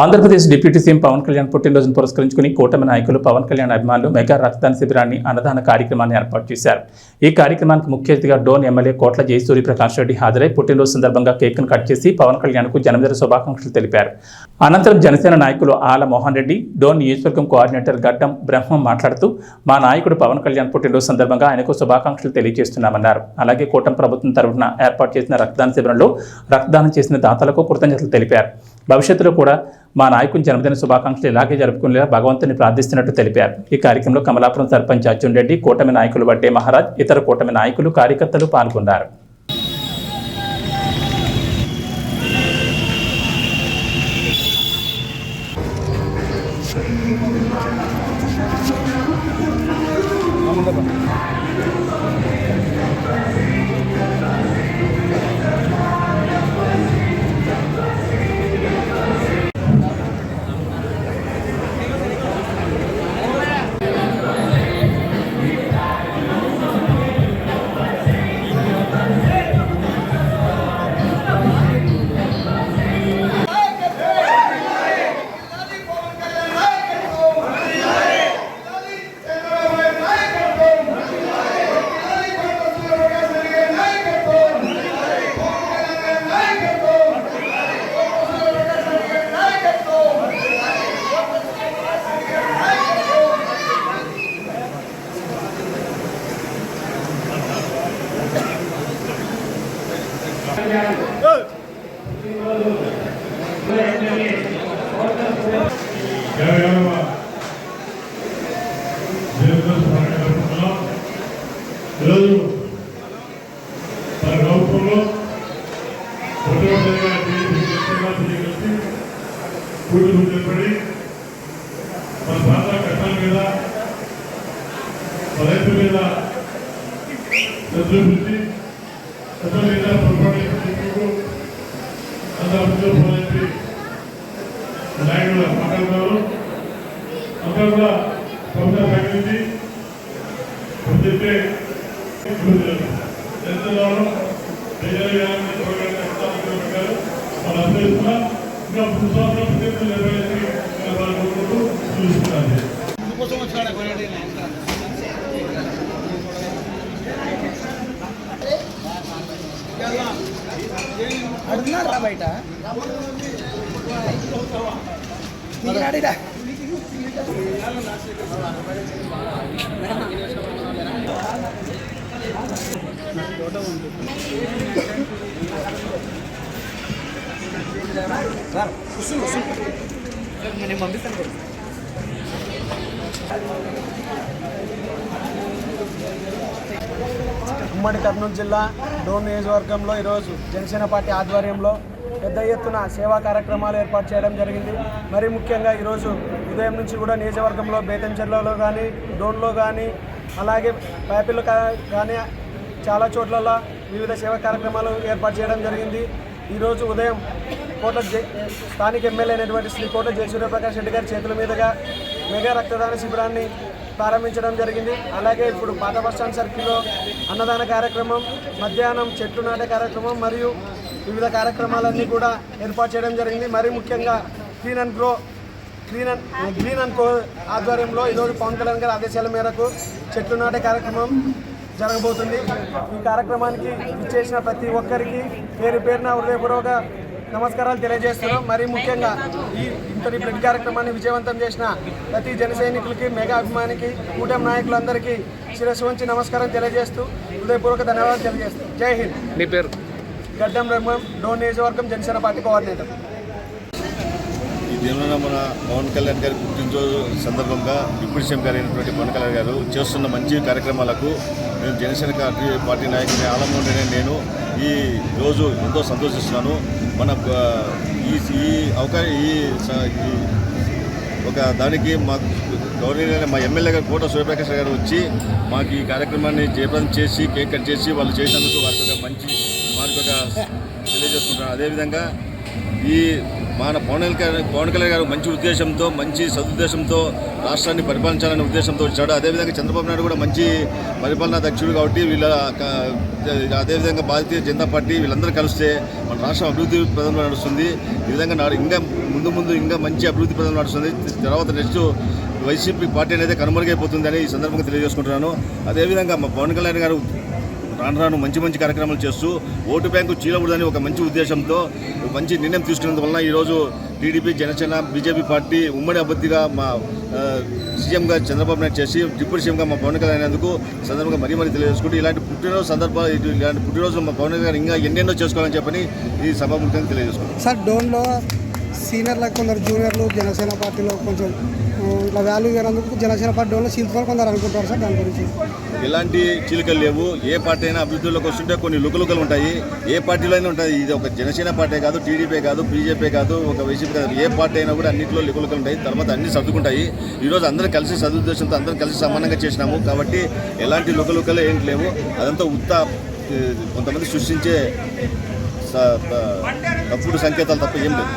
Andhra Pradesh deputy CM Pawan Kalyan పుట్టినరోజును పురస్కరించుకుని కూటమి నాయకులు పవన్ కళ్యాణ్ అభిమానులు మెగా రక్తదాన శిబిరాన్ని అన్నదాన కార్యక్రమాన్ని ఏర్పాటు చేశారు. ఈ కార్యక్రమానికి ముఖ్య అతిథిగా డోన్ ఎమ్మెల్యే కోట్ల జయసూరి ప్రకాష్ రెడ్డి హాజరై పుట్టినరోజు సందర్భంగా కేక్ను కట్ చేసి పవన్ కళ్యాణ్కు జన్మదిన శుభాకాంక్షలు తెలిపారు. అనంతరం జనసేన నాయకులు ఆల మోహన్ రెడ్డి డోన్ నియోజకవర్గం కోఆర్డినేటర్ గడ్డం బ్రహ్మం మాట్లాడుతూ మా నాయకుడు పవన్ కళ్యాణ్ పుట్టినరోజు సందర్భంగా ఆయనకు శుభాకాంక్షలు తెలియజేస్తున్నామన్నారు. అలాగే కూటమి ప్రభుత్వం తరఫున ఏర్పాటు చేసిన రక్తదాన శిబిరంలో రక్తదానం చేసిన దాతలకు కృతజ్ఞతలు తెలిపారు. భవిష్యత్తులో కూడా మా నాయకుని జన్మదిన శుభాకాంక్షలు ఇలాగే జరుపుకునేలా భగవంతుని ప్రార్థిస్తున్నట్టు తెలిపారు. ఈ కార్యక్రమంలో కమలాపురం సర్పంచ్ అర్జున్ రెడ్డి కూటమి నాయకులు వడ్డే మహారాజ్ ఇతర కూటమి నాయకులు కార్యకర్తలు పాల్గొన్నారు. ఈరోజు మన ప్రభుత్వంలో మొట్టమొదటిగా కలిసి కూతురు నిలబడి మన ప్రాంత కట్టాల మీద మన మీద చంద్రుడి నాయకులు మాట్లాడుతున్నారు అందరూ కూడా ప్రభుత్వం ప్రకటించి ఎంతలోనూ పెట్టారు ఇంకా అడుగున్నారా బయట? నేను పంపిస్తాను ఉమ్మడి కర్నూలు జిల్లా డోన్ నియోజకవర్గంలో ఈరోజు జనసేన పార్టీ ఆధ్వర్యంలో పెద్ద ఎత్తున సేవా కార్యక్రమాలు ఏర్పాటు చేయడం జరిగింది. మరి ముఖ్యంగా ఈరోజు ఉదయం నుంచి కూడా నియోజకవర్గంలో బేతంచెర్లలో కానీ డోన్లో కానీ అలాగే పైపిల్లో కానీ చాలా చోట్లలో వివిధ సేవా కార్యక్రమాలు ఏర్పాటు చేయడం జరిగింది. ఈరోజు ఉదయం కోట జై స్థానిక ఎమ్మెల్యే అయినటువంటి శ్రీ కోట జయసూర్యప్రకాష్ రెడ్డి గారి చేతుల మీదుగా మెగా రక్తదాన శిబిరాన్ని ప్రారంభించడం జరిగింది. అలాగే ఇప్పుడు పాత బస్టాండ్ సర్కిల్లో అన్నదాన కార్యక్రమం మధ్యాహ్నం చెట్లు నాటే కార్యక్రమం మరియు వివిధ కార్యక్రమాలన్నీ కూడా ఏర్పాటు చేయడం జరిగింది. మరి ముఖ్యంగా clean and grow clean and green and co ఆధ్వర్యంలో ఈరోజు పవన్ కళ్యాణ్ గారి ఆదేశాల మేరకు చెట్లు నాటే కార్యక్రమం జరగబోతుంది. ఈ కార్యక్రమానికి ఇచ్చేసిన ప్రతి ఒక్కరికి పేరు పేరున హృదయపూర్వక నమస్కారాలు తెలియజేస్తున్నాం. మరి ముఖ్యంగా ఈ ఇంతటి బ్లడ్ కార్యక్రమాన్ని విజయవంతం చేసిన ప్రతి జన సైనికులకి మెగా అభిమానికి కూటమి నాయకులందరికీ శిరస్సు వంచి నమస్కారం తెలియజేస్తూ హృదయపూర్వక ధన్యవాదాలు తెలియజేస్తూ. జై హింద్. నీ పేరు? గడ్డం రఘువం డోన్ నియోజకవర్గం జనసేన పార్టీ కోఆర్డినేటర్. ఈ దినంలో మన పవన్ కళ్యాణ్ గారి పుట్టినరోజు సందర్భంగా డిప్యూటీ సీఎం గారు అయినటువంటి పవన్ కళ్యాణ్ గారు చేస్తున్న మంచి కార్యక్రమాలకు నేను జనసేన పార్టీ పార్టీ నాయకుని ఆలంలోనే నేను. ఈ రోజు ఎంతో సంతోషిస్తున్నాను. మన ఈ ఈ అవకాశం ఈ ఒక దానికి మాకు గౌరవనీయులైన మా ఎమ్మెల్యే గారు కోట సూర్యప్రకాష్ గారు వచ్చి మాకు ఈ కార్యక్రమాన్ని జయప్రదం చేసి కేక్ కట్ చేసి వాళ్ళు చేసినందుకు వారికి ఒక మంచి వారికి ఒక తెలియజేసుకుంటాను అదేవిధంగా ఈ మన పవన్ కళ్యాణ్ పవన్ కళ్యాణ్ గారు మంచి ఉద్దేశంతో మంచి సదుద్దేశంతో రాష్ట్రాన్ని పరిపాలించాలనే ఉద్దేశంతో వచ్చాడు అదేవిధంగా చంద్రబాబు నాయుడు కూడా మంచి పరిపాలనా దక్షుడు కాబట్టి వీళ్ళ అదేవిధంగా భారతీయ జనతా పార్టీ వీళ్ళందరూ కలిస్తే మన రాష్ట్రం అభివృద్ధి ప్రదంలో నడుస్తుంది. ఈ విధంగా నాడు ఇంకా ముందు ముందు ఇంకా మంచి అభివృద్ధి పదం నడుస్తుంది. తర్వాత నెక్స్ట్ వైసీపీ పార్టీ అనేది కనుమరుగైపోతుందని ఈ సందర్భంగా తెలియజేసుకుంటున్నాను. అదేవిధంగా మా పవన్ కళ్యాణ్ గారు రాను రాను మంచి మంచి కార్యక్రమాలు చేస్తూ ఓటు బ్యాంకు చీలకూడదని ఒక మంచి ఉద్దేశంతో మంచి నిర్ణయం తీసుకున్నందువలన ఈరోజు టీడీపీ జనసేన బీజేపీ పార్టీ ఉమ్మడి అభ్యర్థిగా మా సీఎంగా చంద్రబాబు నాయుడు చేసి డిప్యూటీ సీఎంగా మా పవన్ కళ్యాణ్ అయినందుకు సందర్భంగా మరీ మరీ తెలియజేసుకుంటూ ఇలాంటి పుట్టినరోజు సందర్భాలు ఇలాంటి పుట్టినరోజు మా పవన్ కళ్యాణ్ ఇంకా ఎన్నెన్నో చేసుకోవాలని చెప్పని ఈ సభాముఖంగా తెలియజేసుకుంటాం సార్ డోన్లో సీనియర్లకు కొందరు జూనియర్లు జనసేన పార్టీలో కొంచెం ఇట్లా వాల్యూ ఇవ్వనందుకు జనసేన పార్టీ డోన్లో సీల్చుకొని కొందరు అనుకుంటారు సార్ దాని గురించి. ఎలాంటి చీలికలు లేవు. ఏ పార్టీ అయినా అభివృద్ధిలోకి వస్తుంటే కొన్ని లుకలుకలు ఉంటాయి. ఏ పార్టీలో అయినా ఉంటుంది ఇది ఒక జనసేన పార్టీ కాదు టీడీపీ కాదు బీజేపీ కాదు ఒక వైసీపీ కాదు. ఏ పార్టీ అయినా కూడా అన్నింటిలో లుకలుకలు ఉంటాయి. తర్వాత అన్ని సర్దుకుంటాయి. ఈరోజు అందరం కలిసి సదుద్దేశంతో అందరం కలిసి సమానంగా చేసినాము. కాబట్టి ఎలాంటి లుకలుకలు ఏంటి లేవు. అదంతా ఉత్త కొంతమంది సృష్టించే తప్పుడు సంకేతాలు తప్ప ఏం లేదు.